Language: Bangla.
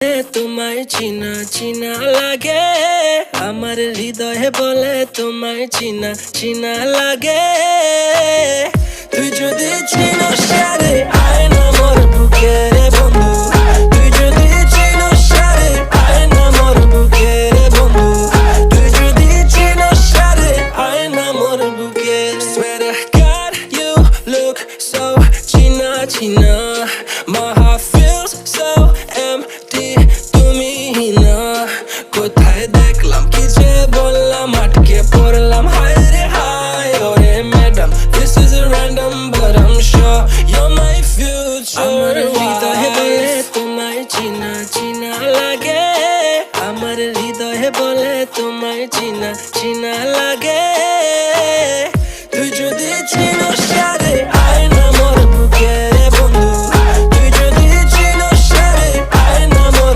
তোমায় চিনা চিনা লাগে। আমার হৃদয়ে বলে তোমায় চিনা চিনা লাগে। তুই যদি চিনো সারে আয় না মোর বুকে রে বন্ধু। তুই যদি চিনো সারে আয় না মোর বুকে রে বন্ধু। তুই যদি চিনো সারে আয় না মোর বুকে My heart আমার হৃদয়ে বলে তোমায় চিনা চিনা লাগে আমার হৃদয়ে বলে তোমায় চিনা চিনা লাগে